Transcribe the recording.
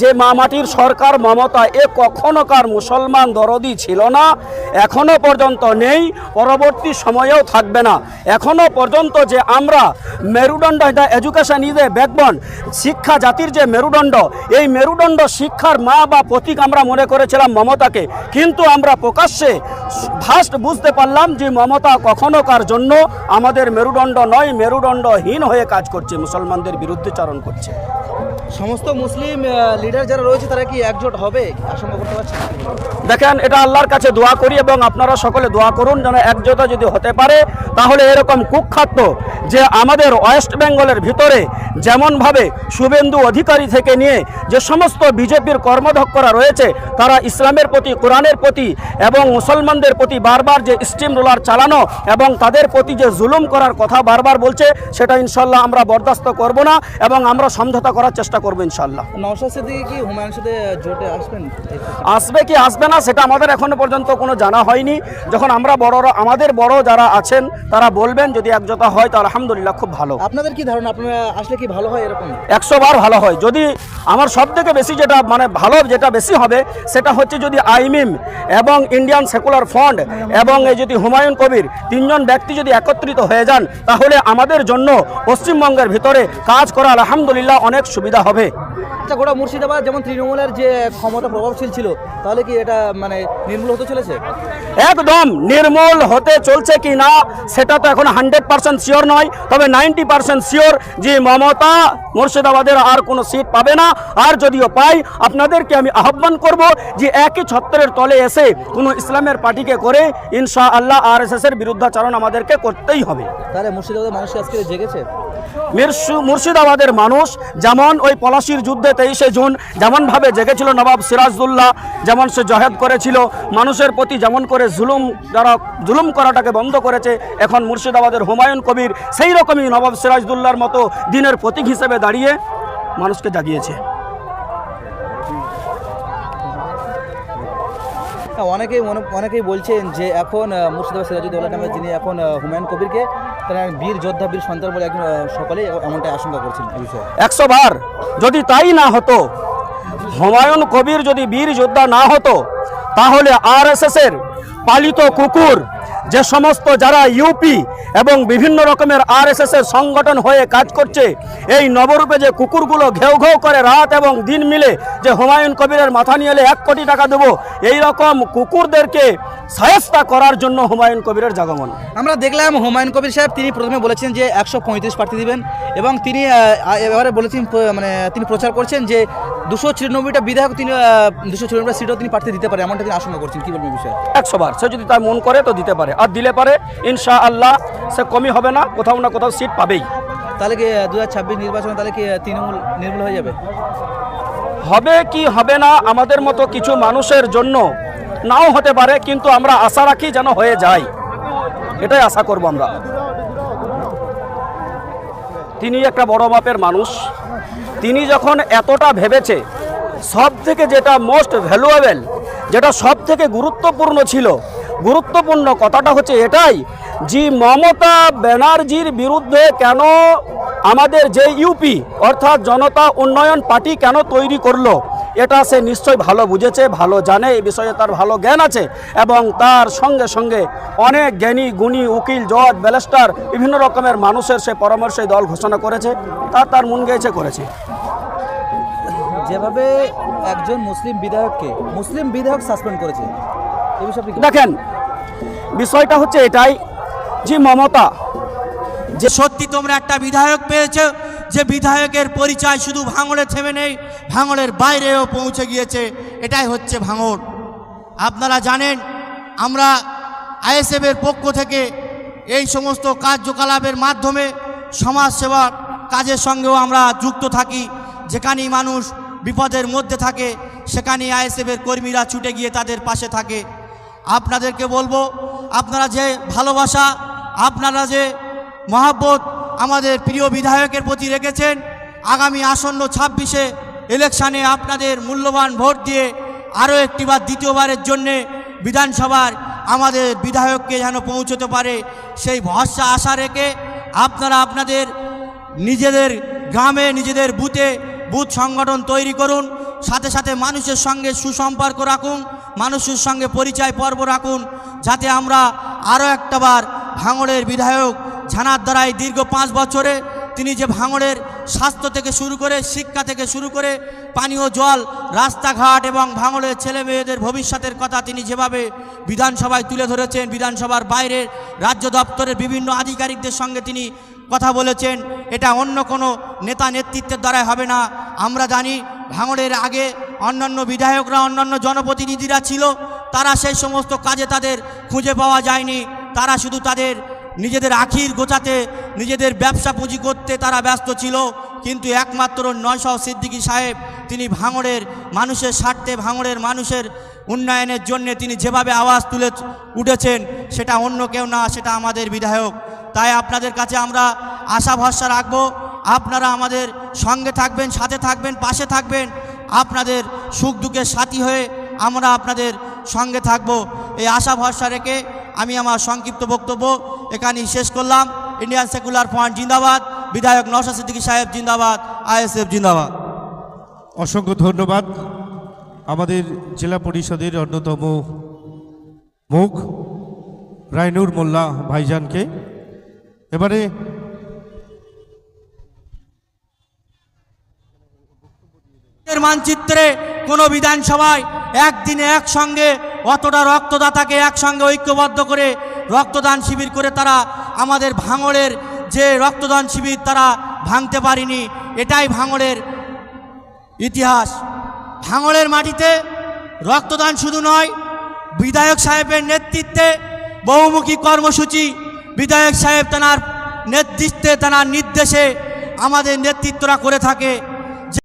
যে মামাটির সরকার মমতা এ কখনোকার মুসলমান দরদি ছিল না, এখনও পর্যন্ত নেই, পরবর্তী সময়েও থাকবে না। এখনও পর্যন্ত যে আমরা মেরুদণ্ড, এটা এডুকেশন ইজ এ ব্যাকবন শিক্ষা জাতির যে মেরুদণ্ড, এই মেরুদণ্ড শিক্ষার মা বা প্রতীক আমরা মনে করেছিলাম মমতাকে। কিন্তু আমরা প্রকাশ্যে ফার্স্ট বুঝতে পারলাম যে মমতা কখনোকার জন্য আমাদের মেরুদণ্ড নয়, মেরুদণ্ডহীন হয়ে কাজ করছে, মুসলমানদের বিরুদ্ধে চারণ করছে। সমস্ত মুসলিম লিডার যারা রয়েছে তারা কি একজোট হবে? আশঙ্কা করতে পারছেন দেখেন, এটা আল্লাহর কাছে দোয়া করি এবং আপনারা সকলে দোয়া করুন, যেন একজোটা যদি হতে পারে, তাহলে এরকম কুখ্যাত যে আমাদের ওয়েস্ট বেঙ্গলের ভিতরে যেমনভাবে শুভেন্দু অধিকারী থেকে নিয়ে যে সমস্ত বিজেপির কর্মধক্ষরা রয়েছে তারা ইসলামের প্রতি কোরআনের প্রতি এবং মুসলমানদের প্রতি বারবার যে স্টিম রোলার চালানো এবং তাদের প্রতি যে জুলুম করার কথা বারবার বলছে সেটা ইনশাল্লাহ আমরা বরদাস্ত করব না এবং আমরা সমঝোতা করার চেষ্টা করব ইনশাল্লাহ আসবে কি আসবে না সেটা আমাদের এখনও পর্যন্ত কোনো জানা হয়নি। যখন আমরা বড়রা আমাদের বড় যারা আছেন তারা বলবেন যদি একজোটা হয় তো আলহামদুলিল্লাহ খুব ভালো। আপনাদের কি ধারণা? আপনারা আসলে কি ভালো হয় এরকম? একশো বার ভালো হয়। যদি আমার সব থেকে বেশি যেটা মানে ভালো যেটা বেশি হবে সেটা হচ্ছে যদি আইমিম এবং ইন্ডিয়ান সেকুলার ফ্রন্ট এবং এই যদি হুমায়ুন কবির তিনজন ব্যক্তি যদি একত্রিত হয়ে যান তাহলে আমাদের জন্য পশ্চিমবঙ্গের ভিতরে কাজ করা আলহামদুলিল্লাহ অনেক সুবিধা হবে। আচ্ছা গোটা মুর্শিদাবাদ যেমন তৃণমূলের যে ক্ষমতা প্রভাবশীল ছিল তাহলে কি এটা মানে নির্মূল হতে চলেছে? একদম নির্মূল হতে চলছে কি না সেটা তো এখন হান্ড্রেড পার্সেন্ট শিওর নয়। তবে নাইনটি পার্সেন্ট শিওর যে মমতা মুর্শিদাবাদের আর কোনো সিট পাবে না। আর যদিও পাই আপনাদেরকে আমি আহ্বান করব যে একই ছত্রের তলে এসে কোনো ইসলামের পার্টিকে করে ইনশা আল্লাহ আর এস এর বিরুদ্ধাচরণ আমাদেরকে করতেই হবে। তাহলে মুর্শিদাবাদের মানুষ আজকে জেগেছে? মুর্শিদাবাদের মানুষ যেমন ওই পলাশির যুদ্ধে তেইশে জুন যেমনভাবে জেগেছিল নবাব সিরাজদুল্লাহ যেমন সে জহেদ করেছিল মানুষের প্রতি যেমন করে জুলুম যারা জুলুম করাটাকে বন্ধ করেছে এখন মুর্শিদাবাদের হুমায়ুন কবির সেই রকমই নবাব সিরাজদুল্লার মতো দিনের প্রতীক হিসেবে দাঁড়িয়ে মানুষকে জাগিয়েছে। হ্যাঁ, অনেকেই মনে অনেকেই বলছেন যে এখন মুর্শিদাবাদ সিরাজুদ্দৌলা নামে যিনি এখন হুমায়ুন কবিরকে তারা বীর যোদ্ধা বীর সন্তান বলে একজন সকলেই এমনটাই আশঙ্কা করছেন। একশো বার যদি তাই না হতো হুমায়ুন কবির যদি বীর যোদ্ধা না হতো তাহলে আর এর পালিত কুকুর, যে সমস্ত যারা ইউপি এবং বিভিন্ন রকমের আর এর সংগঠন হয়ে কাজ করছে, এই নবরূপে যে কুকুরগুলো ঘেউ ঘেউ করে রাত এবং দিন মিলে যে হুমায়ুন কবিরের মাথা নিয়ে এলে এক কোটি টাকা দেবো, এই রকম কুকুরদেরকে সায়স্তা করার জন্য হুমায়ুন কবিরের জাগমন। আমরা দেখলাম হুমায়ুন কবির সাহেব, তিনি প্রথমে বলেছেন যে একশো পঁয়ত্রিশ প্রার্থী দিবেন এবং তিনি এবারে বলেছেন মানে তিনি প্রচার করছেন যে দুশো ছিয়ানব্বইটা বিধায়ক তিনি দুশো ছিয়ানব্বই সিটও তিনি প্রার্থী দিতে পারে এমনটা তিনি আশঙ্কা করছেন। কি বলবেন বিষয়ে? একশো বার সে যদি তার মন করে তো দিতে পারে। আর দিলে পারে ইনশা আল্লাহ সে কমই হবে না কোথাও না কোথাও সিট পাবেই। তাহলে কি দু হাজার ছাব্বিশ নির্বাচনে তাহলে কি তৃণমূল নির্মূল হয়ে যাবে? হবে কি হবে না আমাদের মতো কিছু মানুষের জন্য নাও হতে পারে কিন্তু আমরা আশা রাখি যেন হয়ে যায়। এটাই আশা করব আমরা। তিনি একটা বড় মাপের মানুষ। তিনি যখন এতটা ভেবেছে সব থেকে যেটা মোস্ট ভ্যালুয়েবল যেটা সব থেকে গুরুত্বপূর্ণ ছিল, গুরুত্বপূর্ণ কথাটা হচ্ছে এটাই যে মমতা ব্যানার্জির বিরুদ্ধে কেন আমাদের যে ইউপি, অর্থাৎ জনতা উন্নয়ন পার্টি কেন তৈরি করল এটা সে নিশ্চয় ভালো বুঝেছে ভালো জানে এই বিষয়ে তার ভালো জ্ঞান আছে এবং তার সঙ্গে সঙ্গে অনেক জ্ঞানী গুণী উকিল জজ ব্যালেস্টার বিভিন্ন রকমের মানুষের সে পরামর্শে দল ঘোষণা করেছে তা তার মন গেয়েছে করেছে। যেভাবে একজন মুসলিম বিধায়ককে মুসলিম বিধায়ক সাসপেন্ড করেছে দেখেন বিষয়টা হচ্ছে এটাই যে মমতা যে সত্যি তোমরা একটা বিধায়ক পেয়েছ যে বিধায়কের পরিচয় শুধু ভাঙড়ে থেমে নেই, ভাঙড়ের বাইরেও পৌঁছে গিয়েছে, এটাই হচ্ছে ভাঙড়। আপনারা জানেন, আমরা আইএসএফের পক্ষ থেকে এই সমস্ত কার্যকলাপের মাধ্যমে সমাজসেবার কাজের সঙ্গেও আমরা যুক্ত থাকি। যেখানেই মানুষ বিপদের মধ্যে থাকে, সেখানেই আইএসএফের কর্মীরা ছুটে গিয়ে তাদের পাশে থাকে। আপনাদেরকে বলব, আপনারা যে ভালোবাসা, আপনারা যে মহাব্বত আমাদের প্রিয় বিধায়কের প্রতি রেখেছেন। আগামী আসন্ন ছাব্বিশে ইলেকশানে আপনাদের মূল্যবান ভোট দিয়ে আরও একটিবার দ্বিতীয়বারের জন্যে বিধানসভার আমাদের বিধায়ককে যেন পৌঁছতে পারে, সেই ভরসা, আশা রেখে আপনারা আপনাদের নিজেদের গ্রামে, নিজেদের বুথে বুথ সংগঠন তৈরি করুন, সাথে সাথে মানুষের সঙ্গে সুসম্পর্ক রাখুন, মানুষের সঙ্গে পরিচয় পর্ব রাখুন, যাতে আমরা আরও একটাবার ভাঙড়ের বিধায়ক ঝানার দ্বারাই দীর্ঘ পাঁচ বছরে তিনি যে ভাঙড়ের স্বাস্থ্য থেকে শুরু করে, শিক্ষা থেকে শুরু করে, পানীয় জল, রাস্তাঘাট এবং ভাঙড়ের ছেলে মেয়েদের ভবিষ্যতের কথা তিনি যেভাবে বিধানসভায় তুলে ধরেছেন, বিধানসভার বাইরে রাজ্য দপ্তরের বিভিন্ন আধিকারিকদের সঙ্গে তিনি কথা বলেছেন, এটা অন্য কোনো নেতা নেতৃত্বের দ্বারাই হবে না। আমরা জানি ভাঙড়ের আগে অন্যান্য বিধায়করা, অন্যান্য জনপ্রতিনিধিরা ছিল, তারা সেই সমস্ত কাজে তাদের খুঁজে পাওয়া যায়নি, তারা শুধু তাদের নিজেদের আখির গোছাতে, নিজেদের ব্যবসা পুঁজি করতে তারা ব্যস্ত ছিল। কিন্তু একমাত্র নয়শাহ সিদ্দিকী সাহেব, তিনি ভাঙড়ের মানুষের স্বার্থে, ভাঙড়ের মানুষের উন্নয়নের জন্য তিনি যেভাবে আওয়াজ তুলে উঠেছেন, সেটা অন্য কেউ না, সেটা আমাদের বিধায়ক। তাই আপনাদের কাছে আমরা আশা ভরসা রাখব, আপনারা আমাদের সঙ্গে থাকবেন, সাথে থাকবেন, পাশে থাকবেন। আপনাদের সুখ দুঃখের সাথী হয়ে আমরা আপনাদের সঙ্গে থাকব। এই আশা ভরসা রেখে আমি আমার সংক্ষিপ্ত বক্তব্য এখানেই শেষ করলাম। ইন্ডিয়ান সেকুলার ফ্রন্ট জিন্দাবাদ। বিধায়ক নওশাদ সিদ্দিকী সাহেব জিন্দাবাদ। আইএসএফ জিন্দাবাদ। অসংখ্য ধন্যবাদ আমাদের জেলা পরিষদের অন্যতম মুখ রাইনুর মোল্লা ভাইজানকে। এবারে মানচিত্রে কোনো বিধানসভায় একদিনে একসঙ্গে অতটা রক্তদাতাকে একসঙ্গে ঐক্যবদ্ধ করে রক্তদান শিবির করে তারা আমাদের ভাঙড়ের যে রক্তদান শিবির তারা ভাঙতে পারেনি, এটাই ভাঙড়ের ইতিহাস। ভাঙড়ের মাটিতে রক্তদান শুধু নয়, বিধায়ক সাহেবের নেতৃত্বে বহুমুখী কর্মসূচি, বিধায়ক সাহেব তেনার নেতৃত্বে, তেনার নির্দেশে আমাদের নেতৃত্বরা করে থাকে।